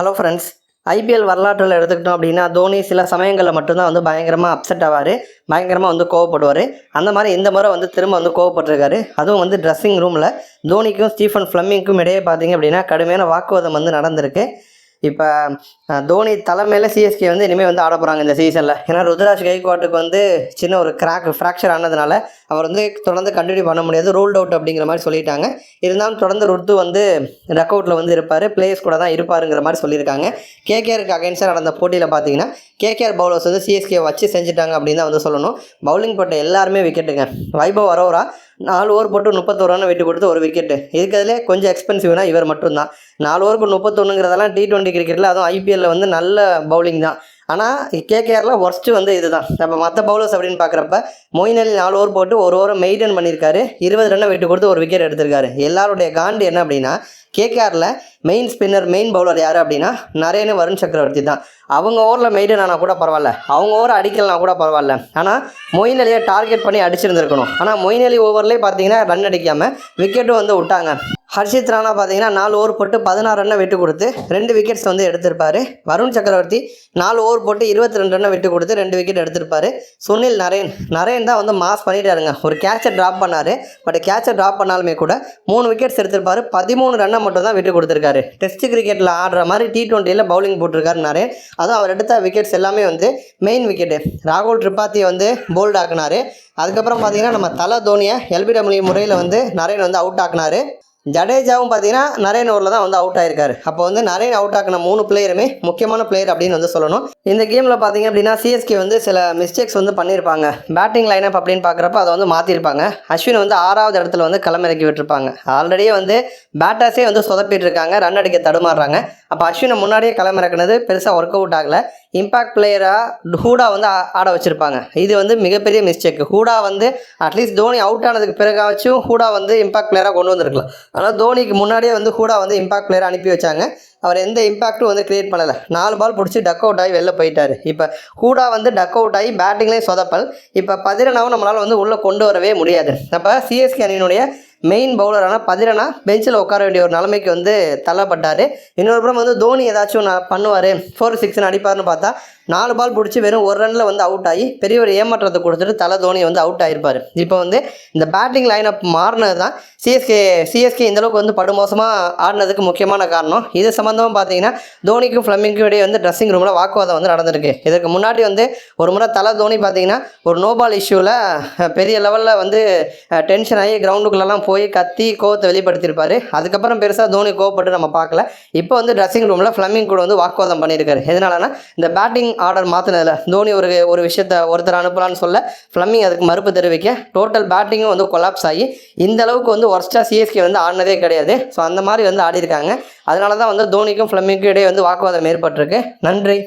Hello friends IPL வரலாற்றில் எடுத்துக்கிட்டோம் அப்படின்னா தோனி சில சமயங்களில் மட்டும்தான் வந்து பயங்கரமாக அப்செட் ஆவார். பயங்கரமாக வந்து கோவப்படுவார். அந்த மாதிரி இந்த முறை வந்து திரும்ப வந்து கோவப்பட்டிருக்காரு. அதுவும் வந்து ட்ரெஸ்ஸிங் ரூமில் தோனிக்கும் ஸ்டீஃபன் ஃப்ளம்மிங்க்கும் இடையே பார்த்தீங்க அப்படின்னா கடுமையான வாக்குவாதம் வந்து நடந்திருக்கு. இப்போ தோனி தலைமையில் சிஎஸ்கே வந்து இனிமேல் வந்து ஆட போகிறாங்க இந்த சீசனில் ஏன்னா ருத்ராஜ் கைக்வாட்டுக்கு வந்து சின்ன ஒரு கிராக் ஃப்ராக்சர் ஆனதுனால அவர் வந்து தொடர்ந்து கண்டினியூ பண்ண முடியாது ரூல்ட் அவுட் அப்படிங்கிற மாதிரி சொல்லிட்டாங்க. இருந்தாலும் தொடர்ந்து ருத்து வந்து ரெக் அவுட்டில் வந்து இருப்பார் பிளேயர்ஸ் கூட தான் இருப்பாருங்கிற மாதிரி சொல்லியிருக்காங்க. கேகேஆருக்கு அகைன்ஸ்டாக நடந்த போட்டியில் பார்த்தீங்கன்னா கேகேஆர் பவுலர்ஸ் வந்து சிஎஸ்கே வச்சு செஞ்சுட்டாங்க அப்படின்னு தான் வந்து சொல்லணும். பவுலிங் போட்ட எல்லாருமே விக்கெட்டுங்க வைபவ் அரோரா நாலு ஓவர் போட்டு முப்பத்தோரு ரன் விட்டு கொடுத்து ஒரு விக்கெட்டு இருக்கிறதுலே கொஞ்சம் எக்ஸ்பென்சிவ்னா இவர் மட்டும்தான். நாலு ஓவருக்கு முப்பத்தொன்னுங்கிறதெல்லாம் டி டுவெண்ட்டி கிரிக்கெட்டில் அதுவும் ஐபிஎல்லில் வந்து நல்ல பவுலிங் தான். ஆனால் கேகேஆரில் ஒர்ஸ்ட்டு வந்து இதுதான். நம்ம மற்ற பவுலர்ஸ் அப்படின்னு பார்க்குறப்ப மொயின் அலி நாலு ஓவர் போட்டு ஒரு ஓவர் மெயின்டைன் பண்ணியிருக்காரு இருபது ரன்னை விட்டு கொடுத்து ஒரு விக்கெட் எடுத்திருக்காரு. எல்லாருடைய காண்டு என்ன அப்படின்னா கேகேஆரில் மெயின் ஸ்பின்னர் மெயின் பவுலர் யார் அப்படின்னா நரேனு வருண் சக்கரவர்த்தி தான். அவங்க ஓவரில் மெயின்டைன் ஆனால் கூட பரவாயில்ல. அவங்க ஓவர் அடிக்கலனா கூட பரவாயில்ல. ஆனால் மொயின் அலியை டார்கெட் பண்ணி அடிச்சிருந்துருக்கணும். ஆனால் மொயின் அலி ஓவர்லேயே பார்த்தீங்கன்னா ரன் அடிக்காமல் விக்கெட்டும் வந்து விட்டாங்க. ஹர்ஷித் ராணா பார்த்தீங்கன்னா நாலு ஓவர் போட்டு பதினாறு ரன்னை விட்டு கொடுத்து ரெண்டு விக்கெட்ஸ் வந்து எடுத்திருப்பாரு. வருண் சக்கரவர்த்தி நாலு ஓவர் போட்டு இருபத்தி ரெண்டு ரன்னை விட்டு கொடுத்து ரெண்டு விக்கெட் எடுத்திருப்பாரு. சுனில் நரேன் நரேன் தான் வந்து மாஸ் பண்ணிட்டாருங்க. ஒரு கேட்சை ட்ராப் பண்ணார். பட் கேட்சை ட்ராப் பண்ணாலுமே கூட மூணு விக்கெட்ஸ் எடுத்திருப்பாரு. பதிமூணு ரன்னை மட்டும் தான் விட்டு கொடுத்துருக்காரு. டெஸ்ட் கிரிக்கெட்டில் ஆடுற மாதிரி டி ட்வெண்ட்டியில் பவுலிங் போட்டிருக்காரு நரேன். அதுவும் அவர் எடுத்த விக்கெட்ஸ் எல்லாமே வந்து மெயின் விக்கெட்டு ராகுல் திரிபாத்தியை வந்து போல்ட் ஆக்குனாரு. அதுக்கப்புறம் பார்த்தீங்கன்னா நம்ம தலை தோனியை எல்பிடபிள்யூ முறையில் வந்து நரேன் வந்து அவுட் ஆக்குனாரு. ஜடேஜாவும் பார்த்தீங்கன்னா நரேன் ஓவரில் தான் வந்து அவுட் ஆயிருக்காரு. அப்போ வந்து நரேன் அவுட் ஆக்கின மூணு பிளேயருமே முக்கியமான பிளேயர் அப்படின்னு வந்து சொல்லணும். இந்த கேமில் பார்த்தீங்க அப்படின்னா சிஎஸ்கே வந்து சில மிஸ்டேக்ஸ் வந்து பண்ணியிருப்பாங்க. பேட்டிங் லைனப் அப்படின்னு பார்க்குறப்ப அதை வந்து மாற்றிருப்பாங்க அஸ்வின் வந்து ஆறாவது இடத்துல வந்து களமிறக்கி விட்டுருப்பாங்க. ஆல்ரெடியே வந்து பேட்டர்ஸே வந்து சொதப்பிட்டு இருக்காங்க ரன் அடிக்க தடுமாறுறாங்க. அப்போ அஸ்வினை முன்னாடியே களமிறக்குனது பெருசாக ஒர்க் அவுட் ஆகலை. இம்பாக்ட் பிளேயராக ஹூடா வந்து ஆட வச்சுருப்பாங்க. இது வந்து மிகப்பெரிய மிஸ்டேக் ஹூடா வந்து அட்லீஸ்ட் தோனி அவுட் ஆனதுக்கு பிறகாச்சும் ஹூடா வந்து இம்பாக்ட் பிளேயராக கொண்டு வந்திருக்கலாம். ஆனால் தோனிக்கு முன்னாடியே வந்து ஹூடா வந்து இம்பாக்ட் பிளேயர் அனுப்பி வச்சாங்க. அவர் எந்த இம்பாக்ட்டும் வந்து கிரியேட் பண்ணலை. நாலு பால் பிடிச்சி டக் அவுட் ஆகி வெளில போயிட்டார். இப்போ ஹூடா வந்து டக் அவுட் ஆகி பேட்டிங்லேயும் சொதப்பல். இப்போ பதிரனாவும் நம்மளால் வந்து உள்ளே கொண்டு வரவே முடியாது. அப்போ சிஎஸ்கே அணியினுடைய மெயின் பவுலரான பதிரனா பெஞ்சில் உட்கார வேண்டிய ஒரு நிலைமைக்கு வந்து தள்ளப்பட்டார். இன்னொரு புறம் வந்து தோனி ஏதாச்சும் நான் பண்ணுவார். ஃபோர் சிக்ஸ்னு அடிப்பார்னு பார்த்தா நாலு பால் பிடிச்சி வெறும் ஒரு ரனில் வந்து அவுட் ஆகி பெரிய ஒரு ஏமாற்றத்தை கொடுத்துட்டு தலை தோனி வந்து அவுட் ஆகிருப்பார் இப்போ வந்து இந்த பேட்டிங் லைனப் மாறினது தான் சிஎஸ்கே சிஎஸ்கே இந்தளவுக்கு வந்து படுமோசமாக ஆடினதுக்கு முக்கியமான காரணம். இது சம்மந்தமாக பார்த்தீங்கன்னா தோனிக்கும் ஃப்ளமிங்க்கும் இடையே வந்து ட்ரெஸ்ஸிங் ரூமில் வாக்குவாதம் வந்து நடந்திருக்கு. இதற்கு முன்னாடி வந்து ஒரு முறை தலை தோனி பார்த்தீங்கன்னா ஒரு நோபால் இஷ்யூவில் பெரிய லெவலில் வந்து டென்ஷன் ஆகி கிரவுண்டுக்குள்ளெல்லாம் போய் கத்தி கோவத்தை வெளிப்படுத்தியிருப்பார். அதுக்கப்புறம் பெருசாக தோனி கோவப்பட்டு நம்ம பார்க்கல. இப்போ வந்து ட்ரெஸ்ஸிங் ரூமில் ஃப்ளமிங் கூட வந்து வாக்குவாதம் பண்ணியிருக்காரு. எதனாலனா இந்த பேட்டிங் ஆர்டர் மாற்றினதில் தோனி ஒரு ஒரு விஷயத்த ஒருத்தர் அனுப்பலான்னு சொல்ல ஃப்ளம்மிங் அதுக்கு மறுப்பு தெரிவிக்க டோட்டல் பேட்டிங்கும் வந்து கொலாப்ஸ் ஆகி இந்த அளவுக்கு வந்து ஒர்ஸ்டாக சிஎஸ்கே வந்து ஆடினதே கிடையாது. ஸோ அந்த மாதிரி வந்து ஆடிருக்காங்க அதனால தான் வந்து தோனிக்கும் ஃப்ளம்மிங்க்கும் இடையே வந்து வாக்குவாதம் ஏற்பட்டிருக்கு. நன்றி.